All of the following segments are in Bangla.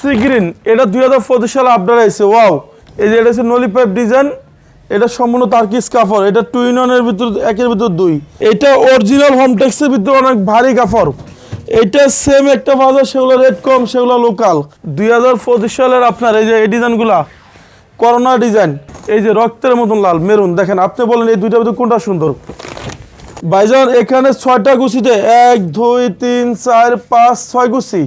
সি গ্রিন, এটা দুই হাজার পঁচিশ সালে আপডেট আছে ওয়াও এই যে এটা হচ্ছে নলি পাইপ ডিজাইন এটা সম্পূর্ণ তার্কিস কাপড় এটা টু ইন ওয়ানের ভিতর, একের ভিতর দুই। এটা অরিজিনাল হোমটেক্সের ভিতর অনেক ভারী কাপড় এটা সেম একটা বাজার, সেগুলো রেট কম, সেগুলো লোকাল দুই হাজার পঁচিশ সালের আপনার এই যে এই ডিজাইনগুলা করোনা ডিজাইন এই যে রক্তের মতন লাল, মেরুন। দেখেন, আপনি বলেন এই দুইটার ভিতর কোনটা সুন্দর? ভাইজান, এখানে ছয়টা গুছিতে এক, দুই, তিন, চার, পাঁচ, ছয় গুছি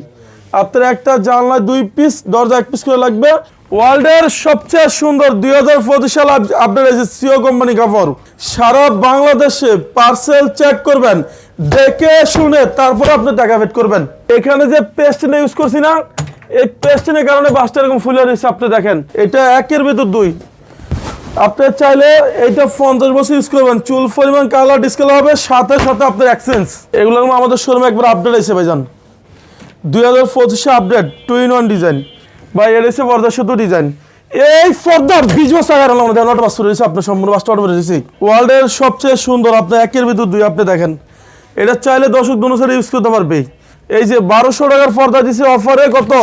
আপনার একটা জানলায় দুই পিস দরজা এক পিস করে লাগবে। ওয়ার্ল্ডের সবচেয়ে সুন্দর দুই হাজার পঁচিশ সাল আপনার এই যে সিও কোম্পানি কাপড়। সারা বাংলাদেশে পার্সেল চেক করবেন, দেখে শুনে তারপর আপনি টাকা পেড করবেন। এখানে যে পেস্ট নিয়ে ইউজ করছি না, এই পেস্টিনের কারণে বাসটা এরকম ফুলে রয়েছে, আপনি দেখেন। এটা একের ভিতর দুই। আপনি চাইলে এইটা পঞ্চাশ বছর ইউজ করবেন। চুল পরিমাণ কালার ডিসকালার হবে, সাথে সাথে আপনার এক্সচেঞ্জ এগুলো আমাদের শোরুমে একবার আপডেট এসে ভাইজান। দুই হাজার পঁচিশে update two in one design বা এর এসে পর্দা শুধু ডিজাইন এই পর্দা আগে আনলাম আমাদের নট বাস্তু রয়েছে আপনার সম্পূর্ণ বাস্তু অর্ডার রয়েছে ওয়ার্ল্ডের সবচেয়ে সুন্দর আপনি একের ভিতর দুই আপনি দেখেন। এটা চাইলে দশক দুনুসারে ইউজ করতে পারবে। এই যে বারোশো টাকার পর্দা দিছে অফারে কত?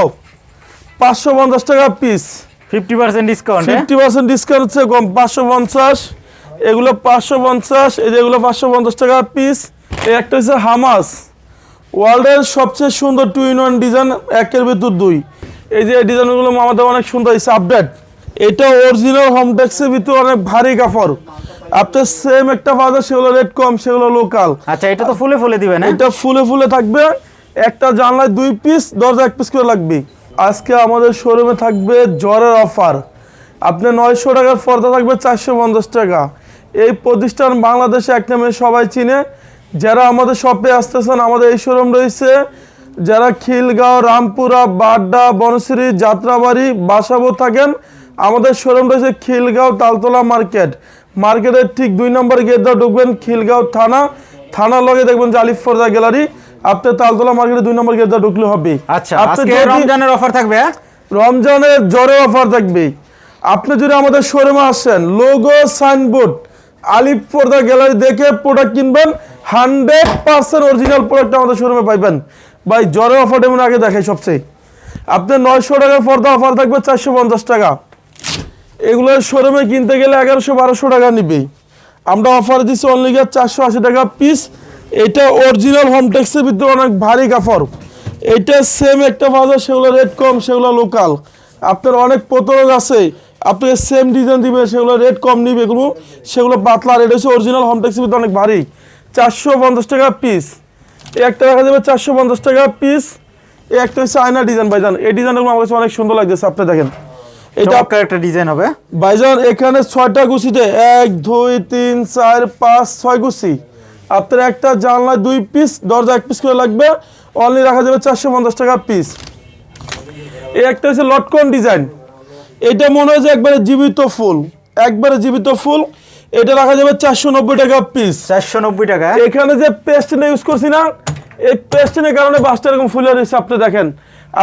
পাঁচশো পঞ্চাশ টাকা piece fifty percent discount fifty percent discount হচ্ছে কম পাঁচশো পঞ্চাশ। এগুলো পাঁচশো পঞ্চাশ এই যে এগুলো পাঁচশো পঞ্চাশ টাকা পিস এই একটা হচ্ছে হামাস ওয়ার্ল্ডের সবচেয়ে সুন্দর টু ইন ওয়ান ডিজাইন একের ভিতর দুই। এই যে ডিজাইনগুলো আমাদের অনেক সুন্দর হয়েছে আপডেট এটা অরিজিনাল হোমটেক্সের ভিতর অনেক ভারী কাপড়। আপনার সেম একটা বাজার সেগুলো রেট কম সেগুলো লোকাল আচ্ছা এটা তো ফুলে ফুলে দিবেন হ্যাঁ? এটা ফুলে ফুলে থাকবে। একটা জানলায় দুই পিস দরজা এক পিস করে লাগবে। আজকে আমাদের শোরুমে থাকবে জ্বরের অফার আপনি নয়শো টাকার পর্দা থাকবে চারশো পঞ্চাশ টাকা। এই প্রতিষ্ঠান বাংলাদেশে এক নামে সবাই চিনে। যারা আমাদের শপে আসতেছেন আমাদের এই শোরুম রয়েছে। যারা খিলগাঁও রামপুরা বাড্ডা বনশ্রী যাত্রাবাড়ি বাসাবো থাকেন আমাদের শোরুম রয়েছে খিলগাঁও তালতলা মার্কেট। মার্কেটের ঠিক দুই নম্বর গেট দিয়ে ঢুকবেন খিলগাঁও থানা। থানার লগে দেখবেন যে ফরদা গ্যালারি। আপনি তালতলা মার্কেটে দুই নম্বর গেট দিয়ে ঢুকলে হবে। আচ্ছা আজকে রমজানের অফার থাকবে হ্যাঁ? রমজানের জ্বরে অফার থাকবে। আপনি যদি আমাদের শোরুমে আসেন লোগো সাইনবোর্ড আলিফ পর্দা গ্যালারি দেখে প্রোডাক্ট কিনবেন হান্ড্রেড পার্সেন্ট অরিজিনাল প্রোডাক্ট আমাদের শোরুমে পাইবেন। ভাই, জ্বরে অফার এমন আগে দেখাই সবচেয়ে। আপনার নয়শো টাকার পর্দা অফার থাকবে চারশো পঞ্চাশ টাকা। এগুলো শোরুমে কিনতে গেলে এগারোশো, বারোশো টাকা নিবে। আমরা অফার দিচ্ছি অনলি চারশো আশি টাকা পিস এটা অরিজিনাল হোমটেক্সের ভিতরে অনেক ভারী কাপড় এটা সেম একটা বাজার, সেগুলো রেট কম, সেগুলো লোকাল আপনার অনেক প্রতরক আছে আপনাকে সেম ডিজাইন দিবে সেগুলো রেট কম নিবে এগুলো। সেগুলো পাতলা রেট হচ্ছে অরিজিনাল হোমটেক্সের ভিতরে অনেক ভারী। চারশো পঞ্চাশ টাকা পিস এই একটা দেখা যাবে চারশো পঞ্চাশ টাকা পিস এই একটা হচ্ছে আয়না ডিজাইন ভাইজান। এই ডিজাইনগুলো আমার কাছে অনেক সুন্দর লাগছে আপনি দেখেন। এটা চমৎকার একটা ডিজাইন হবে। ভাইজান এখানে ছয়টা গুছিতে এক দুই তিন চার পাঁচ ছয় গুছি আপনার একটা জানলায় দুই পিস দরজা এক পিস করে লাগবে। অনলি রাখা যাবে চারশো পঞ্চাশ টাকা পিস এই একটা হচ্ছে লটকন ডিজাইন এটা মনে হয় যে একবারে জীবিত ফুল। একবারে জীবিত ফুল। এটা রাখা যাবে চারশো নব্বই টাকা পিস চারশো নব্বই টাকা। এখানে যে পেস্টটা ইউজ করছি না এই পেস্টিনের কারণে বাসটা এরকম ফুলে রয়েছে আপনি দেখেন।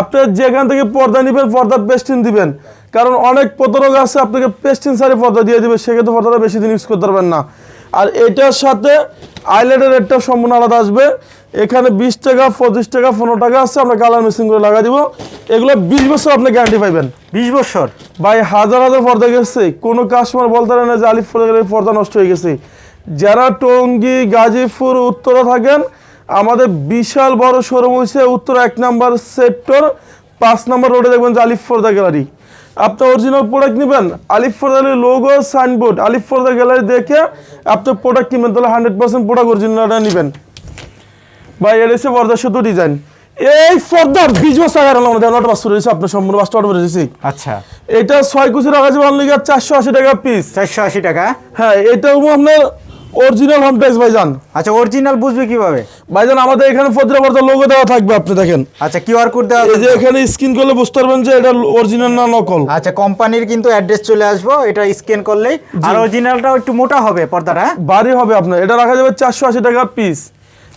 আপনি যেখান থেকে পর্দা নেবেন পর্দা পেস্টিন দিবেন। কারণ অনেক প্রতারক আছে আপনাকে পেস্টিন সারি পর্দা দিয়ে দিবে সেক্ষেত্রে পর্দাটা বেশি দিন ইউজ করতে পারবেন না। আর এটার সাথে আইল্যান্ডের রেটটা সম্পূর্ণ আলাদা আসবে। এখানে বিশ টাকা পঁচিশ টাকা পনেরো টাকা আছে আমরা কালার মেশিন করে লাগা দিব। এগুলো বিশ বছর আপনি গ্যারান্টি পাইবেন। বিশ বছর? ভাই হাজার হাজার পর্দা গেছে। কোনো কাস্টমার বলতে পারে না যে আলিফ পর্দা পর্দা নষ্ট হয়ে গেছে। যারা টঙ্গী গাজীপুর উত্তরা থাকেন আমাদের বিশাল বড় শোরুম হয়েছে উত্তর এক নাম্বার সেক্টর পাঁচ নাম্বার রোডে দেখবেন যে আলিফ ফর্দা গ্যালারি আপনি অরিজিনাল প্রোডাক্ট নেবেন আলিফ ফর্দা লোগো সাইনবোর্ড আলিফ ফর্দা গ্যালারি দেখে আপনি প্রোডাক্ট কিনবেন তাহলে হান্ড্রেড পার্সেন্ট প্রোডাক্ট অরিজিনালটা নেবেন। ভাই এসে পর্দা শুধু ডিজাইন এই পর্দা বিশ বছর আগে আনলাম আমাদের নট বাস্তু রয়েছে আপনার সম্পূর্ণ বাস্তু অর্ডার রয়েছে আচ্ছা। এটা ছয় কুচি রাখা যাবে অনলি চারশো আশি টাকা পিস চারশো আশি টাকা? হ্যাঁ এটা আপনার অরিজিনাল হোম ট্যাক্স ভাইজান। আচ্ছা অরিজিনাল বুঝবে কীভাবে? ভাইজান আমাদের এখানে ফজরা পর্দা লোগো দেওয়া থাকবে আপনি দেখেন। আচ্ছা কিউআর কোড দেওয়া এই যে এখানে স্ক্রিন করলে বুঝতে পারবেন যে এটা অরিজিনাল না নকল। আচ্ছা কোম্পানির কিন্তু অ্যাড্রেস চলে আসব এটা স্ক্যান করলেই। আর অরিজিনালটাও একটু মোটা হবে পর্দাটা হ্যাঁ? বাড়ি হবে আপনার। এটা রাখা যাবে চারশো আশি টাকা পিস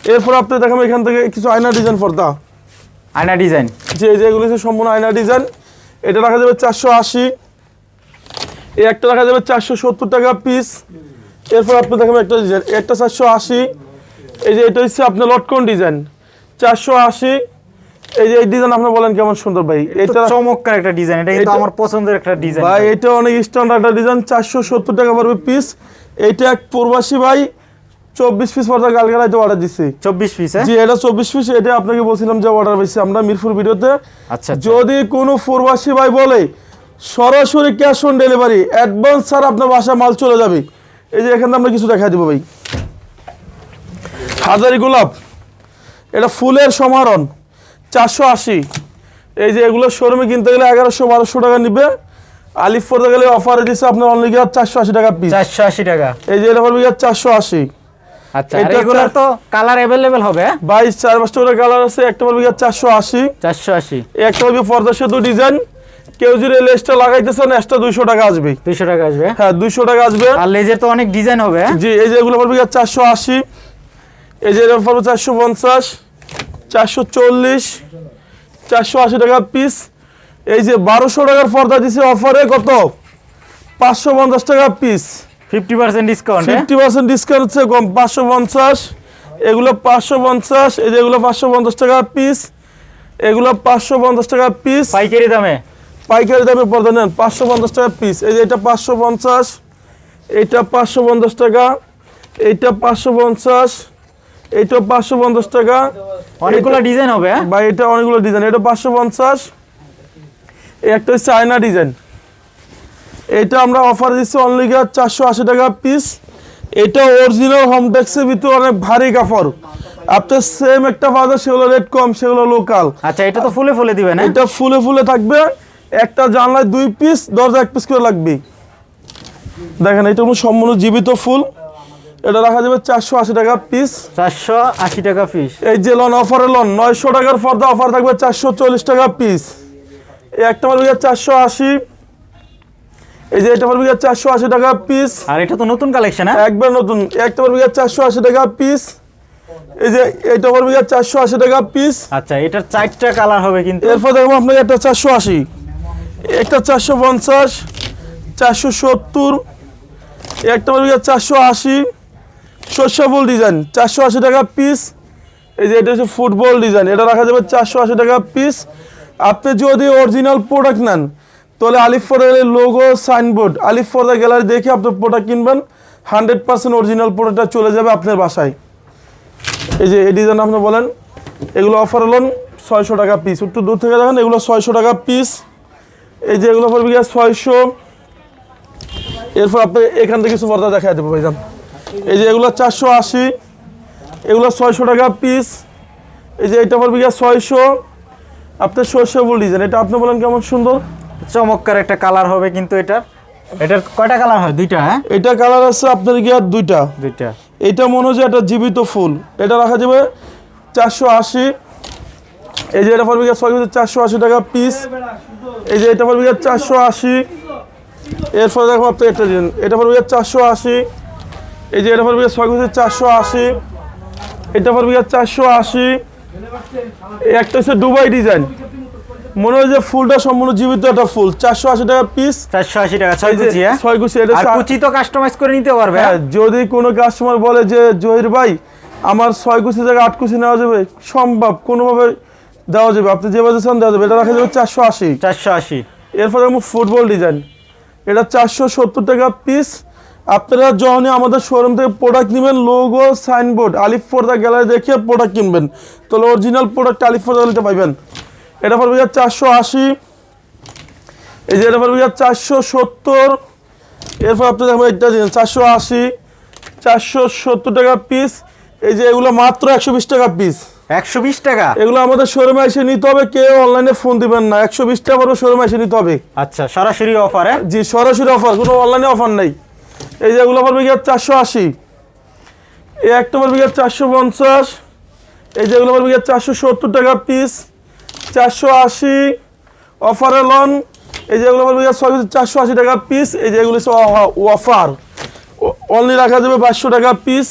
এরপর আপনি দেখাবেন এখান থেকে কিছু আয়না ডিজাইন পর্দা আয়না ডিজাইন। যে যেগুলো হচ্ছে সম্পূর্ণ আয়না ডিজাইন। এটা রাখা যাবে চারশো আশি। এই একটা রাখা যাবে চারশো সত্তর টাকা পিস এরপর আপনি দেখাবেন একটা ডিজাইন একটা চারশো আশি। এই যে এটা হচ্ছে আপনার লটকন ডিজাইন চারশো আশি। এই যে এই ডিজাইন আপনি বলেন কেমন সুন্দর ভাই। এটা এটা চমৎকার একটা ডিজাইন এটা কিন্তু আমার পছন্দের একটা ডিজাইন ভাই এটা অনেক স্ট্যান্ডার্ড একটা ডিজাইন চারশো সত্তর টাকা পড়বে পিস এটা এক প্রবাসী ভাই। চব্বিশ পিস পর্দা গালগালাইতে অর্ডার দিছি। চব্বিশ পিস জি এটা চব্বিশ পিস এটা আপনাকে বলছিলাম যে অর্ডার পেয়েছি আমরা মিরপুর ভিডিওতে আচ্ছা আচ্ছা। যদি কোনো প্রবাসী ভাই বলে সরাসরি ক্যাশ অন ডেলিভারি অ্যাডভান্স ছাড়া আপনার বাসায় মাল চলে যাবে। এই যে এখানে আমরা কিছু দেখা দিব ভাই। হাজারি গোলাপ এটা ফুলের সমারণ চারশো আশি। এই যে এগুলো শোরুমে কিনতে গেলে এগারোশো বারোশো টাকা নিবে। আলিফ পড়তে গেলে অফারে দিচ্ছে আপনার অনলি গিয়ে চারশো আশি টাকা পিস চারশো আশি টাকা। এই যে এটা পড়বে গিয়ে চারশো আশি। আচ্ছা এগুলোর চার- তো কালার অ্যাভেলেবেল হবে বাইশ চার পাঁচটা কালার আছে একটা পর্দা সেতু ডিজাইন কেউ যদি লেসটা লাগাইতেছেন এক্সট্রা দুইশো টাকা আসবে। টাকা আসবে। হ্যাঁ দুইশো টাকা আসবে। আর লেজের তো অনেক ডিজাইন হবে জি এই যে এগুলো পড়বে এই যে পড়বে টাকা পিস এই যে বারোশো টাকার পর্দা দিছে অফারে কত? পাঁচশো পঞ্চাশ টাকা piece fifty percent discount fifty percent discount হচ্ছে এগুলো পাঁচশো পঞ্চাশ এই যে এগুলো পাঁচশো পঞ্চাশ টাকা পিস এগুলো পাঁচশো পঞ্চাশ টাকা পিস পাইকারি দামে? পাইকারি দামে পর্দা নেন টাকা পিস এই যে এটা টাকা টাকা। অনেকগুলো ডিজাইন হবে হ্যাঁ? এটা অনেকগুলো ডিজাইন এটা পাঁচশো পঞ্চাশ। এই একটা হচ্ছে আয়না ডিজাইন এটা আমরা অফার দিচ্ছি অনলি গিয়ে চারশো আশি টাকা পিস এটা অরিজিনাল হোমটেক্সের ভিতরে অনেক ভারী কাপড়। আপনার সেম একটা বাজার সেগুলো রেট কম সেগুলো লোকাল আচ্ছা এটা তো ফুলে ফুলে দিবেন হ্যাঁ? এটা ফুলে ফুলে থাকবে। একটা জানলায় দুই পিস দরজা এক পিস করে লাগবে দেখেন এটা কোনো সম্পূর্ণ জীবিত ফুল। এটা রাখা যাবে চারশো আশি টাকা পিস চারশো আশি টাকা পিস এই যে লন অফারে লন নয়শো টাকার পর্দা অফার থাকবে চারশো চল্লিশ টাকা পিস একটা পড়বে চারশো আশি। এই যে এটা পড়বে চারশো আশি টাকা পিস আর এটা তো নতুন কালেকশন হ্যাঁ? একবার নতুন। একটা পড়বে চারশো আশি টাকা পিস এই যে এটা পড়বে চারশো আশি টাকা পিস আচ্ছা এটার চারটা কালার হবে কিন্তু। এরপর দেখব আপনাকে একটা চারশো আশি। একটা চারশো পঞ্চাশ চারশো সত্তর একটা পড়বে চারশো আশি। শস্যফুল ডিজাইন চারশো আশি টাকা পিস এই যে এটা হচ্ছে ফুটবল ডিজাইন এটা রাখা যাবে চারশো আশি টাকা পিস আপনি যদি অরিজিনাল প্রোডাক্ট নেন তাহলে আলিফ লোগো সাইনবোর্ড আলিফ ফোর্ডের গ্যালারি দেখে আপনি প্রোডাক্ট কিনবেন। হান্ড্রেড পার্সেন্ট অরিজিনাল প্রোডাক্টটা চলে যাবে আপনার বাসায়। এই যে এই ডিজাইন আপনি বলেন, এগুলো অফার হলেন ছয়শো টাকা পিস একটু দূর থেকে দেখেন, এগুলো ছয়শো টাকা পিস এই যে এগুলো পড়বে গিয়ে ছয়শো। এরপর আপনি এখান থেকে কিছু পর্দা দেখা দেবো ভাইজান। এই যে এগুলো চারশো আশি। এগুলো ছয়শো টাকা পিস এই যে এটা পড়বে গিয়ে ছয়শো। আপনার শস্যবুল ডিজাইন এটা আপনি বলেন কেমন সুন্দর? চমৎকার একটা কালার হবে কিন্তু এটার। এটার কয়টা কালার হয়? দুইটা হ্যাঁ? এটা কালার আছে আপনার গিয়ে দুইটা। দুইটা। এইটা মনে হচ্ছে একটা জীবিত ফুল। এটা রাখা যাবে চারশো আশি। এই যে এটা পড়বে গিয়ে ছয় চারশো আশি টাকা পিস এই যে এটা পড়বে গিয়ে চারশো আশি। এরপরে দেখো আপনার একটা দিন এটা পড়বে গিয়ে চারশো আশি। এই যে এটা পড়বে গিয়ে ছয় চারশো আশি। এটা পড়বে গিয়ে চারশো আশি। একটা হচ্ছে দুবাই ডিজাইন। মনে হয় যে ফুলটা সম্পূর্ণ জীবিত একটা ফুল। চারশো আশি টাকা পিস চারশো আশি টাকা ছয় যে কুচি হ্যাঁ? ছয় কুচি এটা কুচি তো কাস্টমাইজ করে নিতে পারবে হ্যাঁ যদি কোনো কাস্টমার বলে যে জহির ভাই আমার ছয় কুচি জায়গায় আট কুচি নেওয়া যাবে। সম্ভব কোনোভাবে দেওয়া যাবে। আপনি যেভাবে চান দেওয়া যাবে এটা রাখা যাবে চারশো আশি। চারশো আশি। এরপরে দেখব ফুটবল ডিজাইন এটা চারশো সত্তর টাকা পিস আপনারা যখনই আমাদের শোরুম থেকে প্রোডাক্ট নেবেন লোগো সাইনবোর্ড আলিফ ফোর্দা গ্যালারি দেখে প্রোডাক্ট কিনবেন। তাহলে অরিজিনাল প্রোডাক্ট আলিফ ফোর্দা গ্যালারিতে পাইবেন। এটা পড়বে চারশো আশি। এই যে এটা পড়বে চারশো সত্তর। এরপর আপনি দেখবেন এটা দিন চারশো আশি চারশো সত্তর টাকা পিস এই যে এগুলো মাত্র একশো বিশ টাকা পিস একশো বিশ টাকা? এগুলো আমাদের শোরুমে এসে নিতে হবে কেউ অনলাইনে ফোন দিবেন না। একশো বিশ টাকা পরে শোরুমে এসে নিতে হবে। আচ্ছা সরাসরি অফার হ্যাঁ জি সরাসরি অফার কোনো অনলাইনে অফার নেই। এই যে এগুলো পড়বে গিয়ে চারশো আশি। এই একটা পড়বে গিয়ে চারশো পঞ্চাশ। এই যে এগুলো পড়বে গিয়ে চারশো সত্তর টাকা পিস চারশো আশি অফারে লন এই যেগুলো ছয় চারশো আশি টাকা পিস এই যে এগুলো হচ্ছে অফার অনলি রাখা যাবে পাঁচশো টাকা পিস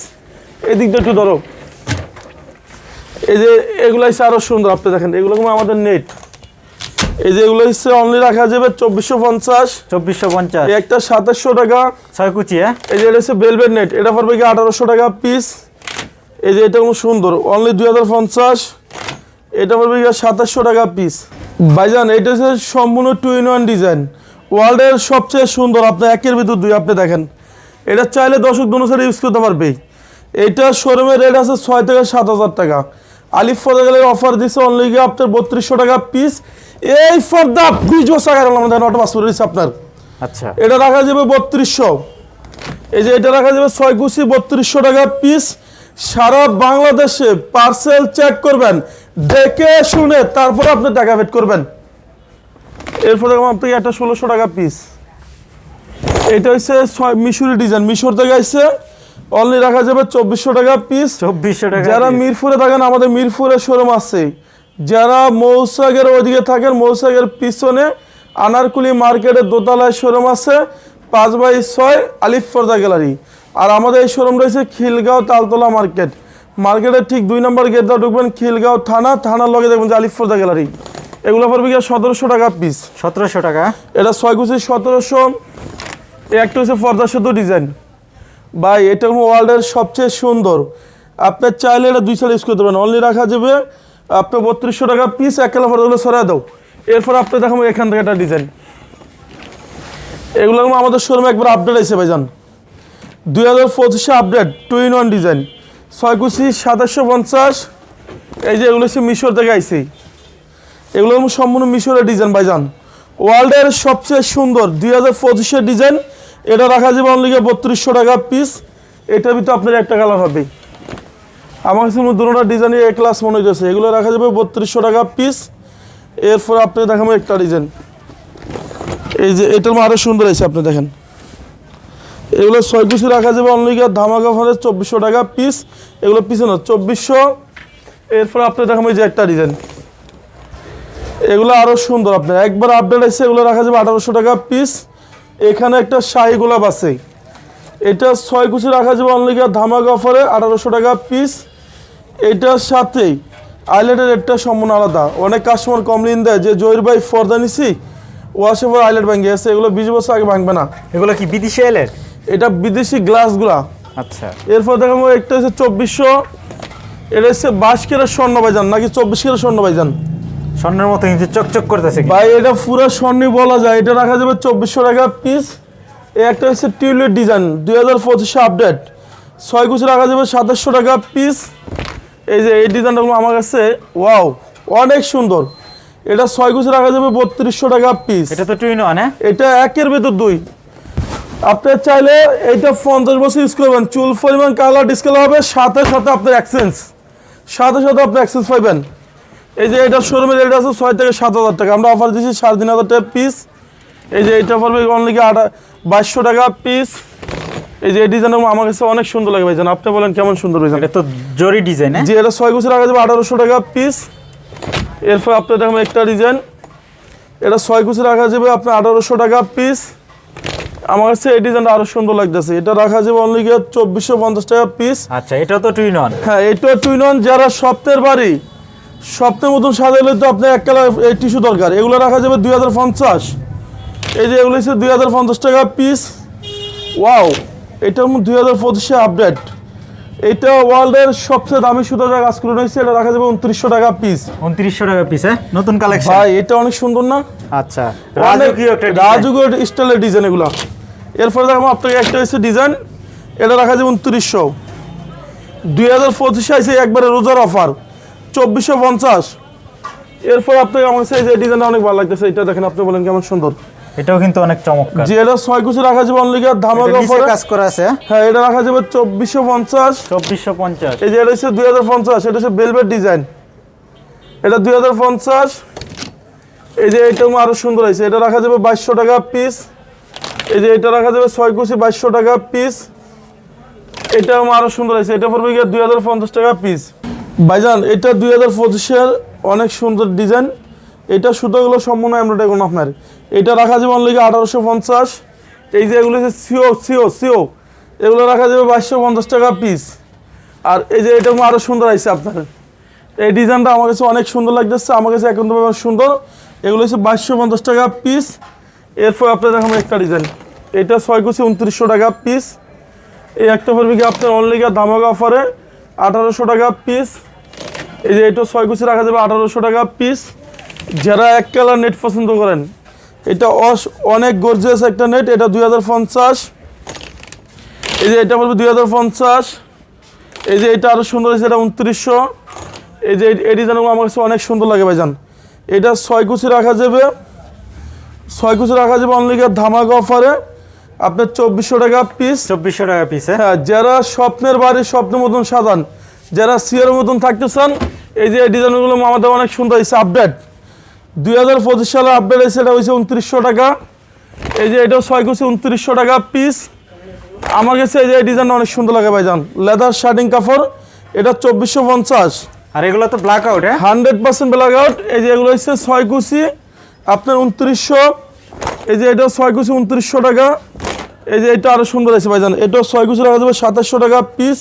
এই দিকটা একটু ধরো। এই যে এগুলো হচ্ছে আরও সুন্দর আপনি দেখেন এগুলো কিন্তু আমাদের নেট এই যে এগুলো হচ্ছে অনলি রাখা যাবে চব্বিশশো পঞ্চাশ। চব্বিশশো পঞ্চাশ। একটা সাতাশশো টাকা। ছয় কুচি হ্যাঁ? এই যে এটা হচ্ছে বেলভেট নেট এটা পড়বে কি আঠারোশো টাকা পিস এই যে এটা খুব সুন্দর অনলি দুই হাজার পঞ্চাশ। এটা পড়বে সাতাশশো টাকা পিস ভাইজান এটা হচ্ছে সম্পূর্ণ টু ইন ওয়ান ডিজাইন ওয়ার্ল্ডের সবচেয়ে সুন্দর আপনি একের ভিতর দুই আপনি দেখেন। এটা চাইলে দশক দুনুসারে ইউজ করতে পারবে। এইটা শোরুমের রেট আছে ছয় থেকে সাত হাজার টাকা। আলিফ ফরদাগেলের অফার দিচ্ছে অনলি গিয়ে আপনার বত্রিশশো টাকা পিস এই ফর্দা বিশ বছর আগে আমাদের নটা পাসপোর্ট দিচ্ছে আপনার। আচ্ছা। এটা রাখা যাবে বত্রিশশো। এই যে এটা রাখা যাবে ছয় কুচি বত্রিশশো টাকা পিস সারা বাংলাদেশে পার্সেল চেক করবেন। দেখে শুনে তারপর আপনি টাকা পেড করবেন। এরপরে আপনাকে একটা ষোলোশো টাকা পিস এটা হচ্ছে ছয় মিশরি ডিজাইন মিশর থেকে আসছে অনলি রাখা যাবে চব্বিশশো টাকা পিস চব্বিশশো টাকা যারা মিরপুরে থাকেন আমাদের মিরপুরে শোরুম আছে। যারা মৌসাগের ওদিকে থাকেন মৌসাগের পিছনে আনারকুলি মার্কেটের দোতলায় শোরুম আছে পাঁচ বাই ছয় আলিফ ফর্দা গ্যালারি। আর আমাদের এই শোরুম রয়েছে খিলগাঁও তালতলা মার্কেট। মার্কেটের ঠিক দুই নম্বর গেট দিয়ে ঢুকবেন খিলগাঁও থানা থানার লগে দেখবেন যে আলিফ ফর্দা গ্যালারি। এগুলো পড়বে গিয়ে সতেরোশো টাকা পিস সতেরোশো টাকা। এটা ছয় কুচি সতেরোশো একটা হচ্ছে পর্দা সেতু ডিজাইন ভাই এটা ওয়ার্ল্ডের সবচেয়ে সুন্দর। আপনার চাইলে এটা দুই সাল ইউজ করতে পারেন। অনলি রাখা যাবে আপনার বত্রিশশো টাকা পিস এক কালা পর্দাগুলো সরাই দাও। এরপর আপনি দেখাবো এখান থেকে একটা ডিজাইন এগুলো আমাদের শোরুমে একবার আপডেট আছে ভাইজান। দুই হাজার পঁচিশে update two in one design ছয় কুচি সাতাশশো পঞ্চাশ। এই যে এগুলো হচ্ছে মিশর থেকে আইসি এগুলো সম্পূর্ণ মিশরের ডিজাইন, ভাইজান। ওয়ার্ল্ডের সবচেয়ে সুন্দর দুই হাজার পঁচিশের ডিজাইন। এটা রাখা যাবে অনলি বত্রিশশো টাকা পিস এটার ভিতরে আপনার একটা কালার হবে। আমার কাছে দুটোটা ডিজাইন এ ক্লাস মনে হচ্ছে এগুলো রাখা যাবে বত্রিশশো টাকা পিস এরপর আপনি দেখাবো একটা ডিজাইন এই যে এটার আরও সুন্দর আছে আপনি দেখেন। এগুলো ছয় কুচি রাখা যাবে অনলি ধামাকা ফলে চব্বিশশো টাকা পিস এগুলো পিছনে চব্বিশশো। এরপর আপনি দেখাবো এই যে একটা ডিজাইন এগুলো আরও সুন্দর আপনার। একবার আপডেট আছে এগুলো রাখা যাবে আঠারোশো টাকা পিস এখানে একটা শাহি গোলাপ আছে। এটা ছয় কুচি রাখা যাবে অনলি ধামাক অফারে আঠারোশো টাকা পিস এটার সাথেই আইলেটের রেটটা সম্পূর্ণ আলাদা। অনেক কাস্টমার কমপ্লেন দেয় যে, জহির ভাই ফর্দা নিছি ওয়াশে পর আইলেট ভেঙে গেছে। এগুলো বিশ বছর আগে ভাঙবে না। এগুলো কি বিদেশি এলের এটা বিদেশি গ্লাসগুলা। আচ্ছা। এরপর দেখাবো একটা হচ্ছে চব্বিশশো। এটা হচ্ছে বাইশ কেরা স্বর্ণ ভাইজান নাকি চব্বিশ কেরা স্বর্ণ ভাইজান? স্বর্ণের মতো কিন্তু চকচক করতেছে ভাই এটা পুরো স্বর্ণই বলা যায়। এটা রাখা যাবে চব্বিশশো টাকা পিস এই একটা হচ্ছে টিউলিপ ডিজাইন দুই হাজার পঁচিশে আপডেট ছয় কুচি রাখা যাবে সাতাশশো টাকা পিস এই যে এই ডিজাইনটা আমার কাছে ওয়াও অনেক সুন্দর। এটা ছয় কুচি রাখা যাবে বত্রিশশো টাকা পিস এটা তো টুইন ওয়ান হ্যাঁ? এটা একের ভেতর দুই। আপনি চাইলে এইটা পঞ্চাশ বছর ইউজ করবেন। চুল পরিমাণ কালার ডিসকালার হবে সাথে সাথে আপনার এক্সচেঞ্জ সাথে সাথে আপনি এক্সচেঞ্জ পাইবেন। এই যে এটা শোরুমের রেট আছে ছয় থেকে সাত হাজার টাকা। আমরা অফার দিচ্ছি সাড়ে তিন হাজার টাকা পিস এই যে এটা পড়বে অনলি কি আটা বাইশশো টাকা পিস এই যে এই ডিজাইনটা আমার কাছে অনেক সুন্দর লাগে ভাইজান। আপনি বলেন কেমন সুন্দর ভাইজান? এটা তো জরি ডিজাইন হ্যাঁ? যে এটা ছয় বছর রাখা যাবে আঠারোশো টাকা পিস এরপর আপনি দেখবেন একটা ডিজাইন এটা ছয় কুচি রাখা যাবে আপনার আঠারোশো টাকা পিস আমার কাছে এই ডিজাইনটা আরও সুন্দর লাগতেছে। এটা রাখা যাবে অনলি গিয়ে চব্বিশশো পঞ্চাশ টাকা পিস আচ্ছা এটা তো টুইন ওয়ান হ্যাঁ এটা টুইন ওয়ান যারা সপ্তাহের বাড়ি সপ্তাহের মতন সাজাইলে তো আপনার এক কালার এই টিস্যু দরকার। এগুলো রাখা যাবে দুই হাজার পঞ্চাশ। এই যে এগুলো হচ্ছে দুই হাজার পঞ্চাশ টাকা পিস ওয়াও এটার মধ্যে দুই হাজার পঁচিশে আপডেট এটা ওয়ার্ল্ডের সবচেয়ে দামি সুতা যা কাজ করে রয়েছে এটা রাখা যাবে উনত্রিশশো টাকা পিস উনত্রিশশো টাকা পিস হ্যাঁ? নতুন কালেকশন ভাই এটা অনেক সুন্দর না? আচ্ছা। রাজকীয় একটা রাজকীয় স্টাইলের ডিজাইন এগুলো। এরপরে দেখো আপনাকে একটা হচ্ছে ডিজাইন এটা রাখা যাবে উনত্রিশশো। দুই হাজার পঁচিশে আছে একবারে রোজার অফার চব্বিশশো পঞ্চাশ। এরপর আপনাকে আমার কাছে এই ডিজাইনটা অনেক ভালো লাগতেছে এটা দেখেন আপনি বলেন কেমন সুন্দর। এটাও কিন্তু অনেক চমৎকার। যে এটা ছয় কুচি রাখা যাবে অনলি ধামাকা এটা অফারে কাজ করা আছে। হ্যাঁ এটা রাখা যাবে চব্বিশশো পঞ্চাশ। চব্বিশশো পঞ্চাশ। এই যে এটা হচ্ছে দুই হাজার পঞ্চাশ এটা হচ্ছে বেলভেট ডিজাইন এটা দুই হাজার পঞ্চাশ। এই যে এটা আরও সুন্দর আছে এটা রাখা যাবে বাইশশো টাকা পিস এই যে এটা রাখা যাবে ছয় কুচি বাইশশো টাকা পিস এটা আরও সুন্দর আছে এটা পড়বে গিয়ে দুই হাজার পঞ্চাশ টাকা পিস ভাইজান, এটা দুই হাজার পঁচিশের অনেক সুন্দর ডিজাইন। এটা সুতোগুলো সম্পূর্ণ এমব্রয়ডারি কোনো আপনার। এটা রাখা যাবে অনলি আঠারোশো পঞ্চাশ। এই যে এগুলো হচ্ছে সিও সিও সিও। এগুলো রাখা যাবে বাইশশো পঞ্চাশ টাকা পিস আর এই যে এটা আরও সুন্দর আছে আপনার। এই ডিজাইনটা আমার কাছে অনেক সুন্দর লাগতেছে। আমার কাছে এখন সুন্দর। এগুলো হচ্ছে বাইশশো পঞ্চাশ টাকা পিস এরপর আপনার দেখাবো একটা ডিজাইন এটা ছয় কুচি উনত্রিশশো টাকা পিস এই একটা পড়বে কি আপনার অনলি ধামাকা অফারে আঠারোশো টাকা পিস এই যে এটা ছয় কুচি রাখা যাবে আঠারোশো টাকা পিস যারা এক কালার নেট পছন্দ করেন, এটা অস অনেক গর্জিয়াস একটা নেট এটা দুই হাজার পঞ্চাশ। এই যে এটা বলবে দুই হাজার পঞ্চাশ। এই যে এটা আরও সুন্দর হয়েছে, এটা উনত্রিশশো। এই যে এই ডিজাইনগুলো আমার কাছে অনেক সুন্দর লাগে ভাইজান। এটা ছয় কুচি রাখা যাবে। ছয় কুচি রাখা যাবে অনলি ধামাকা অফারে আপনার চব্বিশশো টাকা পিস চব্বিশশো টাকা পিস হ্যাঁ যারা স্বপ্নের বাড়ি স্বপ্নের মতন সাজান যারা সিয়ার মতন থাকতে চান এই যে ডিজাইনগুলো আমাদের অনেক সুন্দর হয়েছে আপডেট দুই হাজার পঁচিশ সালে আপডেট হয়েছে এটা হয়েছে উনত্রিশশো টাকা। এই যে এটাও ছয় কুচি উনত্রিশশো টাকা পিস আমার কাছে এই যে ডিজাইনটা অনেক সুন্দর লাগে ভাইজান। লেদার শার্টিং কাপড় এটা চব্বিশশো পঞ্চাশ। আর এগুলো তো ব্ল্যাক আউট হ্যাঁ? হান্ড্রেড পার্সেন্ট ব্ল্যাক আউট এই যে এগুলো হচ্ছে ছয় কুচি, আপনার উনত্রিশশো। এই যে এটাও ছয় কুচি, উনত্রিশশো টাকা। এই যে এটা আরও সুন্দর আছে ভাইজান, এটাও ছয় কুচি রাখা যাবে সাতাশশো টাকা পিস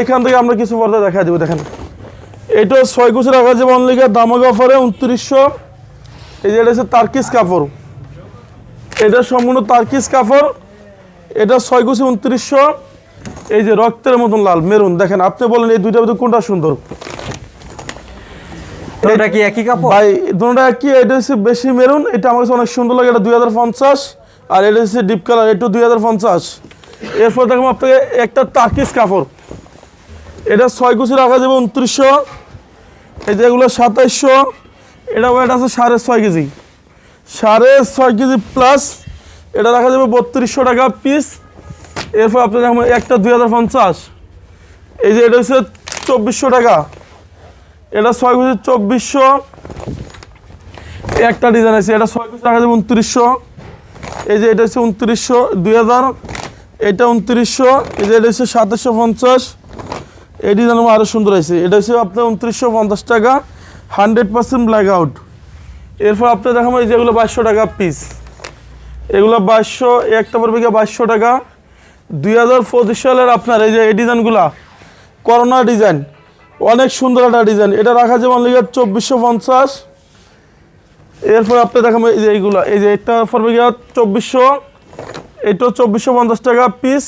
এখান থেকে আমরা কিছু পর্দা দেখা দেবো, দেখেন। এটাও ছয় কুচি রাখা যাবে অনলিকার দামক অফারে উনত্রিশশো। এই যে এটা হচ্ছে তার্কিস কাপড়। এটা সম্পূর্ণ তার্কিস কাপড়। এটা ছয় কুচি, উনত্রিশশো। এই যে রক্তের মতন লাল, মেরুন, দেখেন, আপনি বলেন এই দুইটার ভিতরে কোনটা সুন্দর? এটা কি একই কাপড়? ভাই, দুটোটা কি এটা হচ্ছে বেশি মেরুন, এটা আমার কাছে অনেক সুন্দর লাগে, এটা দুই হাজার পঞ্চাশ, আর এটা হচ্ছে ডিপ কালার এটা দুই হাজার পঞ্চাশ। এরপর দেখুন আপনাকে একটা তার্কিস কাপড়। এটা ছয় কুচি রাখা যাবে উনত্রিশশো, এই যেগুলো সাতাইশশো, এটা ওয়েট আছে সাড়ে ছয় কেজি। সাড়ে ছয় কেজি প্লাস এটা রাখা যাবে বত্রিশশো টাকা পিস এরপর আপনি দেখুন একটা দুই হাজার পঞ্চাশ। এই যে এটা হচ্ছে চব্বিশশো টাকা। এটা ছয় কুচি চব্বিশশো। একটা ডিজাইন আছে, এটা ছয় রাখা যাবে উনত্রিশশো। এই যে এটা হচ্ছে উনত্রিশশো, দুই হাজার। এটা উনত্রিশশো, এই যে এটা হচ্ছে সাতাশশো পঞ্চাশ। এই ডিজাইন আরও সুন্দর আছে এটা হচ্ছে আপনার উনত্রিশশো পঞ্চাশ টাকা, হান্ড্রেড পার্সেন্ট ব্ল্যাক আউট এরপর আপনি দেখাবো এই যেগুলো বাইশশো টাকা পিস এগুলো বাইশশো একটা পড়বে গিয়ে বাইশশো টাকা। দুই হাজার পঁচিশ সালের আপনার এই যে এই ডিজাইনগুলা করোনা ডিজাইন অনেক সুন্দর একটা ডিজাইন। এটা রাখা যাবে অনলি চব্বিশশো পঞ্চাশ। এরপর আপনি দেখাবো এই যে এইগুলো। এই যে এটা পড়বে গিয়ে চব্বিশশো। এটাও চব্বিশশো পঞ্চাশ টাকা পিস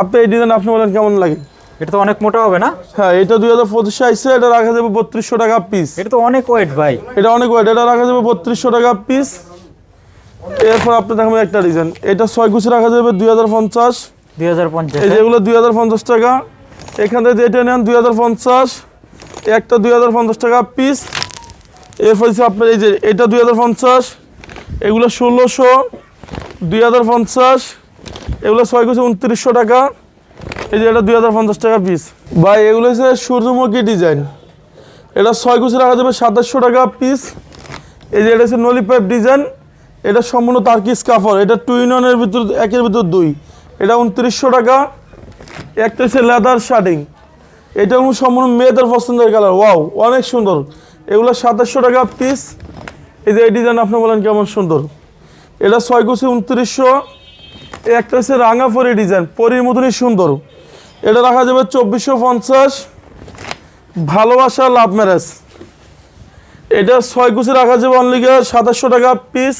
আপনি এই ডিজাইন আপনি বলেন কেমন লাগে? এটা তো অনেক মোটা হবে না? হ্যাঁ এটা দুই হাজার পঁচিশে আইসে এটা রাখা যাবে বত্রিশশো টাকা পিস এটা তো অনেক ওয়েট ভাই। এটা অনেক ওয়েট এটা রাখা যাবে বত্রিশশো টাকা পিস এরপর আপনি দেখাবেন একটা ডিজাইন। এটা ছয় কুচি রাখা যাবে দুই হাজার পঞ্চাশ। দুই হাজার পঞ্চাশ এই যেগুলো দুই হাজার পঞ্চাশ টাকা। এখান থেকে এটা নেন দুই হাজার পঞ্চাশ, একটা দুই হাজার পঞ্চাশ টাকা পিস এরপর হচ্ছে আপনার এই যে এটা দুই হাজার পঞ্চাশ, এগুলো ষোলোশো, দুই হাজার পঞ্চাশ, এগুলো ছয় কুচি উনত্রিশশো টাকা। এই যে এটা দুই হাজার পঞ্চাশ টাকা পিস ভাই, এগুলো হচ্ছে সূর্যমুখী ডিজাইন। এটা ছয় কুচি রাখা যাবে সাতাশশো টাকা পিস এই যে এটা হচ্ছে নলি পাইপ ডিজাইন। এটা সম্পূর্ণ তার্কিস কাপড় এটা টু ইউনিয়নের ভিতর, একের ভিতর দুই। এটা উনত্রিশশো টাকা। একটা হচ্ছে লেদার শার্টিং এটা হলো সম্পূর্ণ মেয়েদের পছন্দের কালার ওয়াও অনেক সুন্দর। এগুলো সাতাশশো টাকা পিস এই যে এই ডিজাইন আপনি বলেন কেমন সুন্দর। এটা ছয় কুচি উনত্রিশশো। একটা হচ্ছে রাঙা পরি ডিজাইন পরির মতনই সুন্দর। এটা রাখা যাবে চব্বিশশো পঞ্চাশ। ভালোবাসা লাভ ম্যারেজ এটা ছয় কুচি রাখা যাবে অনলি সাতাশশো টাকা পিস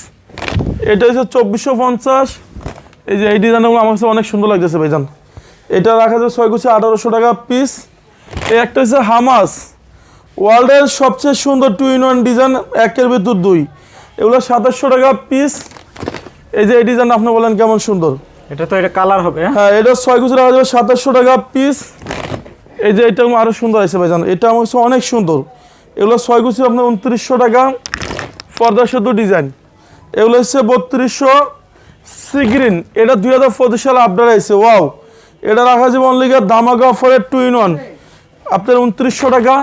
এটা হচ্ছে চব্বিশশো পঞ্চাশ। এই যে এই ডিজাইনগুলো আমার কাছে অনেক সুন্দর লাগতেছে ভাইজান। এটা রাখা যায় ছয় কুচি আঠারোশো টাকা পিস এই একটা হচ্ছে হামাস। ওয়ার্ল্ডের সবচেয়ে সুন্দর টু ইন ওয়ান ডিজাইন একের ভিতর দুই। এগুলো সাতাশশো টাকা পিস এই যে এই ডিজাইন আপনি বলেন কেমন সুন্দর? এটা তো এটা কালার হবে হ্যাঁ? হ্যাঁ এটা ছয় কুচি রাখা যাবে সাতাশশো টাকা পিস এই যে এটা আরও সুন্দর আছে ভাইজান এটা আমার অনেক সুন্দর। এগুলো ছয় কুচি আপনার উনত্রিশশো টাকা পর্দা সেতু ডিজাইন এগুলো হচ্ছে বত্রিশশো। সিগ্রিন এটা দুই হাজার পঁচিশ সালে আপডেট আছে ওয়াও এটা রাখা যাবে অনলি দামাকা অফারের টু ইন ওয়ান আপনার উনত্রিশশো টাকা।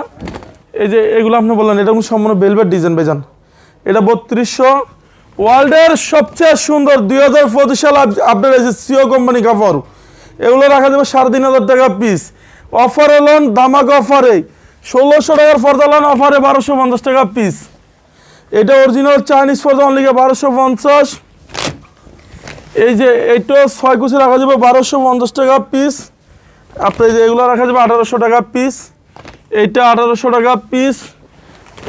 এই যে এগুলো আপনি বললেন, এটা সম্পূর্ণ বেলভেট ডিজাইন ভাইজান। এটা বত্রিশশো। ওয়ার্ল্ডের সবচেয়ে সুন্দর দুই হাজার পঁচিশ সাল আপনার এই যে সিও কোম্পানি কাপড় এগুলো রাখা যাবে সাড়ে তিন হাজার টাকা পিস অফারে লোন দামাক অফারে ষোলোশো টাকার পর্দা লোন অফারে বারোশো পঞ্চাশ টাকা পিস এটা অরিজিনাল চাইনিজ পর্দা অনলিকে বারোশো পঞ্চাশ। এই যে, এইটা ছয় কুচি রাখা যাবে বারোশো পঞ্চাশ টাকা পিস আপনি যে এগুলো রাখা যাবে আঠারোশো টাকা পিস এইটা আঠারোশো টাকা পিস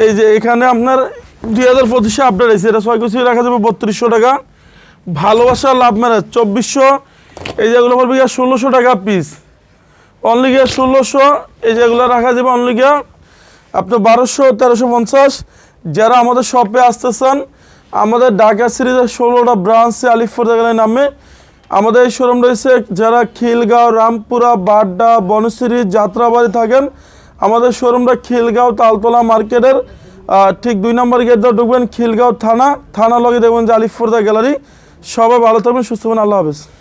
এই যে এখানে আপনার দুই হাজার পঁচিশে আপডেট আছে এটা ছয় কুচি রাখা যাবে বত্রিশশো টাকা। ভালোবাসা লাভ ম্যারেজ, চব্বিশশো। এই যেগুলো বলবে গিয়ে ষোলোশো টাকা পিস অনলি গিয়া ষোলোশো। এই যেগুলো রাখা যাবে অনলি গিয়া আপনার বারোশো তেরোশো পঞ্চাশ। যারা আমাদের শপে আসতে চান আমাদের ঢাকা সিরিজের ষোলোটা ব্রাঞ্চে আলিফুর দেখালের নামে। আমাদের এই শোরুম রয়েছে যারা খিলগাঁও, রামপুরা, বাড্ডা, বনশ্রী, যাত্রাবাড়ি থাকেন। আমাদের শোরুমটা খিলগাঁও তালতলা মার্কেটের। ঠিক দুই নম্বর গেট দিয়ে ঢুকবেন খিলগাঁও থানা। থানা লগে দেখবেন যে আলিফুরদা গ্যালারি। সবাই ভালো থাকবেন, সুস্থ হবেন আল্লাহ হাফেজ।